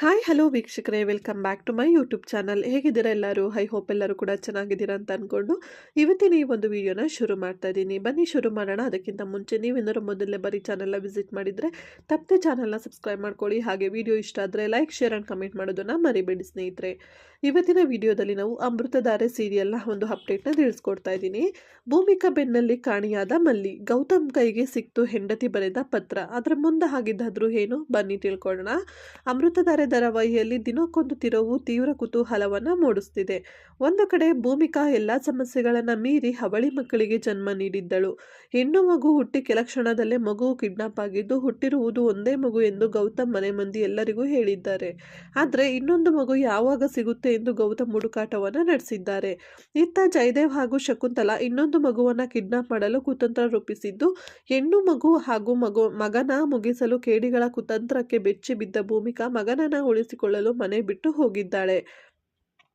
Hi hello ವೀಕ್ಷಕರೇ. Welcome back to my YouTube channel ಹೇಗಿದ್ದೀರಾ ಎಲ್ಲರೂ? ಹೈ ಹೋಪ್ ಎಲ್ಲರೂ ಕೂಡ ಚೆನ್ನಾಗಿದ್ದೀರಾ ಅಂತ ಅಂದ್ಕೊಂಡು ಇವತ್ತಿನ ಈ ಒಂದು ವಿಡಿಯೋನ ಶುರು ಮಾಡ್ತಾ ಇದ್ದೀನಿ. ಬನ್ನಿ ಶುರು ಮಾಡೋಣ. ಅದಕ್ಕಿಂತ ಮುಂಚೆ ನೀವೇನಾದ್ರು ಮೊದಲೇ ಬರೀ ಚಾನಲ್ನ ವಿಸಿಟ್ ಮಾಡಿದರೆ ತಪ್ಪದೆ ಚಾನಲ್ನ ಸಬ್ಸ್ಕ್ರೈಬ್ ಮಾಡ್ಕೊಳ್ಳಿ. ಹಾಗೆ ವಿಡಿಯೋ ಇಷ್ಟ ಆದರೆ ಲೈಕ್ ಶೇರ್ ಆ್ಯಂಡ್ ಕಮೆಂಟ್ ಮಾಡೋದನ್ನು ಮರಿಬೇಡಿ ಸ್ನೇಹಿತರೆ. ಇವತ್ತಿನ ವಿಡಿಯೋದಲ್ಲಿ ನಾವು ಅಮೃತಧಾರೆ ಸೀರಿಯಲ್ನ ಒಂದು ಅಪ್ಡೇಟ್ನ ತಿಳಿಸ್ಕೊಡ್ತಾ ಇದ್ದೀನಿ. ಭೂಮಿಕಾ ಬೆನ್ನಲ್ಲಿ ಕಾಣಿಯಾದ ಮಲ್ಲಿ. ಗೌತಮ್ ಕೈಗೆ ಸಿಕ್ತು ಹೆಂಡತಿ ಬರೆದ ಪತ್ರ. ಅದರ ಮುಂದೆ ಆಗಿದ್ದಾದ್ರೂ ಏನು? ಬನ್ನಿ ತಿಳ್ಕೊಳ್ಳೋಣ. ಅಮೃತಧಾರೆ ಧಾರಾವಾಹಿಯಲ್ಲಿ ದಿನಕ್ಕೊಂದು ತಿರುವು ತೀವ್ರ ಕುತೂಹಲವನ್ನು ಮೂಡಿಸ್ತಿದೆ. ಒಂದು ಕಡೆ ಭೂಮಿಕಾ ಎಲ್ಲ ಸಮಸ್ಯೆಗಳನ್ನು ಮೀರಿ ಹವಳಿ ಮಕ್ಕಳಿಗೆ ಜನ್ಮ ನೀಡಿದ್ದಳು. ಹೆಣ್ಣು ಮಗು ಹುಟ್ಟಿ ಕೆಲ ಕ್ಷಣದಲ್ಲೇ ಮಗು ಕಿಡ್ನಾಪ್ ಆಗಿದ್ದು ಹುಟ್ಟಿರುವುದು ಒಂದೇ ಮಗು ಎಂದು ಗೌತಮ್ ಮನೆ ಮಂದಿ ಎಲ್ಲರಿಗೂ ಹೇಳಿದ್ದಾರೆ. ಆದರೆ ಇನ್ನೊಂದು ಮಗು ಯಾವಾಗ ಸಿಗುತ್ತೆ ಎಂದು ಗೌತಮ್ ಹುಡುಕಾಟವನ್ನು ನಡೆಸಿದ್ದಾರೆ. ಇತ್ತ ಜಯದೇವ್ ಹಾಗೂ ಶಕುಂತಲಾ ಇನ್ನೊಂದು ಮಗುವನ್ನು ಕಿಡ್ನಾಪ್ ಮಾಡಲು ಕುತಂತ್ರ ರೂಪಿಸಿದ್ದು, ಹೆಣ್ಣು ಮಗು ಹಾಗೂ ಮಗು ಮಗನ ಮುಗಿಸಲು ಕೇಡಿಗಳ ಕುತಂತ್ರಕ್ಕೆ ಬೆಚ್ಚಿ ಬಿದ್ದ ಭೂಮಿಕಾ ಮಗನನ್ನ ಉಳಿಸಿಕೊಳ್ಳಲು ಮನೆ ಬಿಟ್ಟು ಹೋಗಿದ್ದಾಳೆ.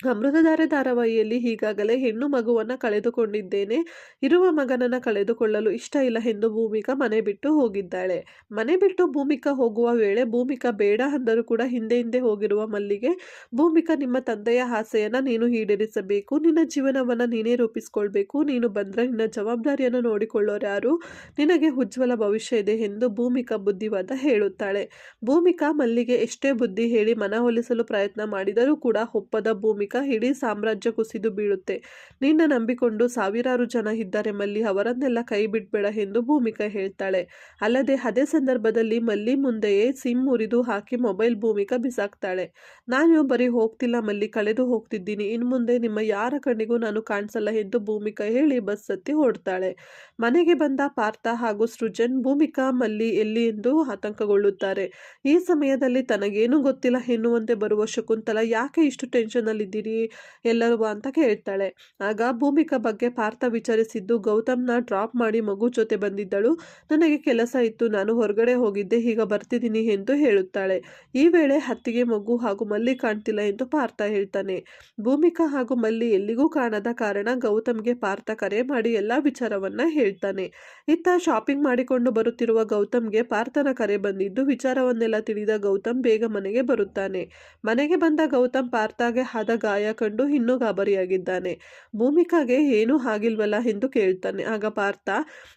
ಅಮೃತಧಾರೆ ಧಾರಾವಾಹಿಯಲ್ಲಿ ಈಗಾಗಲೇ ಹೆಣ್ಣು ಮಗುವನ್ನು ಕಳೆದುಕೊಂಡಿದ್ದೇನೆ. ಇರುವ ಮಗನನ್ನು ಕಳೆದುಕೊಳ್ಳಲು ಇಷ್ಟ ಇಲ್ಲ ಎಂದು ಭೂಮಿಕಾ ಮನೆ ಬಿಟ್ಟು ಹೋಗಿದ್ದಾಳೆ. ಮನೆ ಬಿಟ್ಟು ಭೂಮಿಕಾ ಹೋಗುವ ವೇಳೆ ಭೂಮಿಕಾ ಬೇಡ ಅಂದರೂ ಕೂಡ ಹಿಂದೆ ಹಿಂದೆ ಹೋಗಿರುವ ಮಲ್ಲಿಗೆ, ಭೂಮಿಕಾ, ನಿಮ್ಮ ತಂದೆಯ ಆಸೆಯನ್ನು ನೀನು ಈಡೇರಿಸಬೇಕು. ನಿನ್ನ ಜೀವನವನ್ನು ನೀನೇ ರೂಪಿಸಿಕೊಳ್ಬೇಕು. ನೀನು ಬಂದರೆ ನಿನ್ನ ಜವಾಬ್ದಾರಿಯನ್ನು ನೋಡಿಕೊಳ್ಳೋರು ಯಾರು? ನಿನಗೆ ಉಜ್ವಲ ಭವಿಷ್ಯ ಇದೆ ಎಂದು ಭೂಮಿಕಾ ಬುದ್ಧಿವಾದ ಹೇಳುತ್ತಾಳೆ. ಭೂಮಿಕಾ ಮಲ್ಲಿಗೆ ಎಷ್ಟೇ ಬುದ್ಧಿ ಹೇಳಿ ಮನವೊಲಿಸಲು ಪ್ರಯತ್ನ ಮಾಡಿದರೂ ಕೂಡ ಒಪ್ಪದ ಭೂಮಿಕಾ ಇಡೀ ಸಾಮ್ರಾಜ್ಯ ಕುಸಿದು ಬೀಳುತ್ತೆ. ನಿನ್ನ ನಂಬಿಕೊಂಡು ಸಾವಿರಾರು ಜನ ಇದ್ದಾರೆ ಮಲ್ಲಿ, ಅವರನ್ನೆಲ್ಲ ಕೈ ಬಿಡಬೇಡ ಎಂದು ಭೂಮಿಕಾ ಹೇಳ್ತಾಳೆ. ಅಲ್ಲದೆ ಅದೇ ಸಂದರ್ಭದಲ್ಲಿ ಮಲ್ಲಿ ಮುಂದೆಯೇ ಸಿಮ್ ಮುರಿದು ಹಾಕಿ ಮೊಬೈಲ್ ಭೂಮಿಕಾ ಬಿಸಾಕ್ತಾಳೆ. ನಾನು ಬರೀ ಹೋಗ್ತಿಲ್ಲ ಮಲ್ಲಿ, ಕಳೆದು ಹೋಗ್ತಿದ್ದೀನಿ. ಇನ್ನು ಮುಂದೆ ನಿಮ್ಮ ಯಾರ ಕಣ್ಣಿಗೂ ನಾನು ಕಾಣಿಸಲ್ಲ ಎಂದು ಭೂಮಿಕಾ ಹೇಳಿ ಬಸ್ ಹತ್ತಿ ಹೊಡ್ತಾಳೆ ಮನೆಗೆ ಬಂದ ಪಾರ್ಥ ಹಾಗೂ ಸೃಜನ್ ಭೂಮಿಕಾ ಮಲ್ಲಿ ಎಲ್ಲಿ ಎಂದು ಆತಂಕಗೊಳ್ಳುತ್ತಾರೆ. ಈ ಸಮಯದಲ್ಲಿ ತನಗೇನು ಗೊತ್ತಿಲ್ಲ ಎನ್ನುವಂತೆ ಬರುವ ಶಕುಂತಲ ಯಾಕೆ ಇಷ್ಟು ಟೆನ್ಷನ್ ಅಲ್ಲಿದ್ದೀರಿ ಎಲ್ಲರೂ ಅಂತ ಕೇಳ್ತಾಳೆ. ಆಗ ಭೂಮಿಕಾ ಬಗ್ಗೆ ಪಾರ್ಥ ವಿಚಾರಿಸಿದ್ದು, ಗೌತಮ್ನ ಡ್ರಾಪ್ ಮಾಡಿ ಮಗು ಜೊತೆ ಬಂದಿದ್ದಳು. ನನಗೆ ಕೆಲಸ ಇತ್ತು, ನಾನು ಹೊರಗಡೆ ಹೋಗಿದ್ದೆ, ಈಗ ಬರ್ತಿದ್ದೀನಿ ಎಂದು ಹೇಳುತ್ತಾಳೆ. ಈ ವೇಳೆ ಹತ್ತಿಗೆ ಮಗು ಹಾಗೂ ಮಲ್ಲಿ ಕಾಣ್ತಿಲ್ಲ ಎಂದು ಪಾರ್ಥ ಹೇಳ್ತಾನೆ. ಭೂಮಿಕಾ ಹಾಗೂ ಮಲ್ಲಿ ಎಲ್ಲಿಗೂ ಕಾಣದ ಕಾರಣ ಗೌತಮ್ಗೆ ಪಾರ್ಥ ಕರೆ ಮಾಡಿ ಎಲ್ಲ ವಿಚಾರವನ್ನ ಹೇಳ್ತಾನೆ. ಇತ್ತ ಶಾಪಿಂಗ್ ಮಾಡಿಕೊಂಡು ಬರುತ್ತಿರುವ ಗೌತಮ್ಗೆ ಪಾರ್ಥನ ಕರೆ ಬಂದಿದ್ದು, ವಿಚಾರವನ್ನೆಲ್ಲ ತಿಳಿದ ಗೌತಮ್ ಬೇಗ ಮನೆಗೆ ಬರುತ್ತಾನೆ. ಮನೆಗೆ ಬಂದ ಗೌತಮ್ ಪಾರ್ಥಗೆ ಆದ ಗಾಯ ಕಂಡು ಇನ್ನೂ ಗಾಬರಿಯಾಗಿದ್ದಾನೆ. ಭೂಮಿಕಾಗೆ ಏನೂ ಆಗಿಲ್ವಲ್ಲ ಎಂದು ಕೇಳ್ತಾನೆ. ಆಗ ಪಾರ್ಥ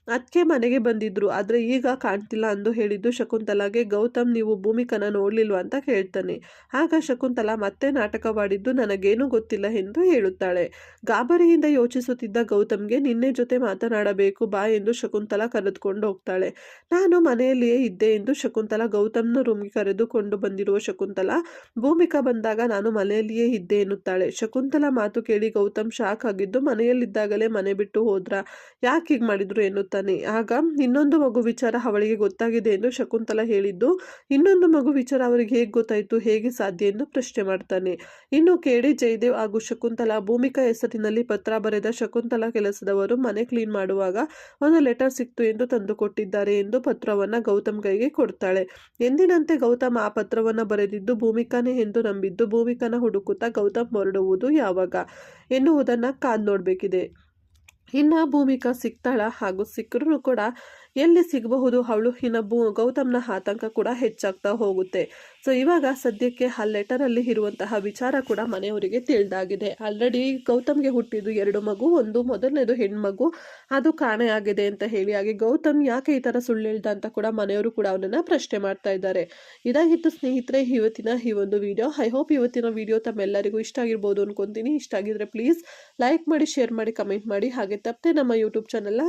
ಅದಕ್ಕೆ ಮನೆಗೆ ಬಂದಿದ್ರು, ಆದರೆ ಈಗ ಕಾಣ್ತಿಲ್ಲ ಅಂದು ಹೇಳಿದ್ದು ಶಕುಂತಲಾಗೆ, ಗೌತಮ್, ನೀವು ಭೂಮಿಕನ ನೋಡ್ಲಿಲ್ವಾ ಅಂತ ಕೇಳ್ತಾನೆ. ಆಗ ಶಕುಂತಲಾ, ಮತ್ತೆ ನಾಟಕವಾಡಿದ್ದು ನನಗೇನೂ ಗೊತ್ತಿಲ್ಲ ಎಂದು ಹೇಳುತ್ತಾಳೆ. ಗಾಬರಿಯಿಂದ ಯೋಚಿಸುತ್ತಿದ್ದ ಗೌತಮ್ಗೆ, ನಿನ್ನೆ ಜೊತೆ ಮಾತನಾಡಬೇಕು, ಬಾ ಎಂದು ಶಕುಂತಲ ಕರೆದುಕೊಂಡು ಹೋಗ್ತಾಳೆ. ನಾನು ಮನೆಯಲ್ಲಿಯೇ ಇದ್ದೆ ಎಂದು ಶಕುಂತಲಾ ಗೌತಮ್ನ ರೂಮ್ಗೆ ಕರೆದುಕೊಂಡು ಬಂದಿರುವ ಶಕುಂತಲಾ, ಭೂಮಿಕ ಬಂದಾಗ ನಾನು ಮನೆಯಲ್ಲಿಯೇ ಇದ್ದೆ ಎನ್ನುತ್ತಾಳೆ ಶಕುಂತಲಾ ಮಾತು ಕೇಳಿ ಗೌತಮ್ ಶಾಕ್ ಆಗಿದ್ದು, ಮನೆಯಲ್ಲಿದ್ದಾಗಲೇ ಮನೆ ಬಿಟ್ಟು ಹೋದ್ರ? ಯಾಕೆ ಹೀಗೆ ಮಾಡಿದ್ರು ಎನ್ನುತ್ತಾನೆ. ಆಗ, ಇನ್ನೊಂದು ಮಗು ವಿಚಾರ ಅವಳಿಗೆ ಗೊತ್ತಾಗಿದೆ ಎಂದು ಶಕುಂತಲಾ ಹೇಳಿದ್ದು, ಇನ್ನೊಂದು ಮಗು ವಿಚಾರ ಅವರಿಗೆ ಹೇಗೆ ಗೊತ್ತಾಯಿತು, ಹೇಗೆ ಸಾಧ್ಯ ಎಂದು ಪ್ರಶ್ನೆ ಮಾಡ್ತಾನೆ. ಇನ್ನು ಕೇಳಿ ಜಯದೇವ್ ಹಾಗೂ ಶಕುಂತಲಾ ಭೂಮಿಕಾ ಹೆಸರಿನಲ್ಲಿ ಪತ್ರ ಬರೆದ ಶಕುಂತಲಾ ಕೆಲಸದವರು ಮನೆ ಕ್ಲೀನ್ ಮಾಡುವಾಗ ಒಂದು ಲೆಟರ್ ಸಿಕ್ತು ಎಂದು ತಂದು ಕೊಟ್ಟಿದ್ದಾರೆ ಎಂದು ಪತ್ರವನ್ನ ಗೌತಮ್ ಕೈಗೆ ಕೊಡ್ತಾಳೆ. ಎಂದಿನಂತೆ ಗೌತಮ್ ಆ ಪತ್ರವನ್ನ ಬರೆದಿದ್ದು ಭೂಮಿಕಾನೇ ಎಂದು ನಂಬಿದ್ದು, ಭೂಮಿಕನ ಹುಡುಕುತ್ತಾ ಗೌತಮ್ ಹೊರಡುವುದು ಯಾವಾಗ? ಎನ್ನುವುದನ್ನು ಕಾದ್ ನೋಡಬೇಕಿದೆ ಇನ್ನು ಭೂಮಿಕಾ ಸಿಗ್ತಾಳ ಹಾಗೂ ಸಿಕ್ಕರೂ ಕೂಡ ಎಲ್ಲಿ ಸಿಗಬಹುದು ಅವಳು? ಇನ್ನೊಬ್ಬ ಗೌತಮ್ನ ಆತಂಕ ಕೂಡ ಹೆಚ್ಚಾಗ್ತಾ ಹೋಗುತ್ತೆ. ಸೊ ಇವಾಗ ಸದ್ಯಕ್ಕೆ ಆ ಲೆಟರಲ್ಲಿ ಇರುವಂತಹ ವಿಚಾರ ಕೂಡ ಮನೆಯವರಿಗೆ ತಿಳಿದಾಗಿದೆ. ಆಲ್ರೆಡಿ ಗೌತಮ್ಗೆ ಹುಟ್ಟಿದ್ದು ಎರಡು ಮಗು, ಒಂದು ಮೊದಲನೇದು ಹೆಣ್ಮಗು. ಅದು ಕಾಣೆಯಾಗಿದೆ ಅಂತ ಹೇಳಿ, ಹಾಗೆ ಗೌತಮ್ ಯಾಕೆ ಈ ಥರ ಸುಳ್ಳು ಹೇಳ್ದ ಅಂತ ಕೂಡ ಮನೆಯವರು ಕೂಡ ಅವನನ್ನ ಪ್ರಶ್ನೆ ಮಾಡ್ತಾ ಇದ್ದಾರೆ. ಇದಾಗಿತ್ತು ಸ್ನೇಹಿತರೆ, ಇವತ್ತಿನ ಈ ಒಂದು ವಿಡಿಯೋ ಐ ಹೋಪ್ ಇವತ್ತಿನ ವಿಡಿಯೋ ತಮ್ಮೆಲ್ಲರಿಗೂ ಇಷ್ಟ ಆಗಿರ್ಬೋದು ಅನ್ಕೊಂತೀನಿ. ಇಷ್ಟ ಆಗಿದ್ರೆ ಪ್ಲೀಸ್ ಲೈಕ್ ಮಾಡಿ ಶೇರ್ ಮಾಡಿ ಕಮೆಂಟ್ ಮಾಡಿ. ಹಾಗೆ ತಪ್ಪದೆ ನಮ್ಮ ಯೂಟ್ಯೂಬ್ ಚಾನಲ್ನ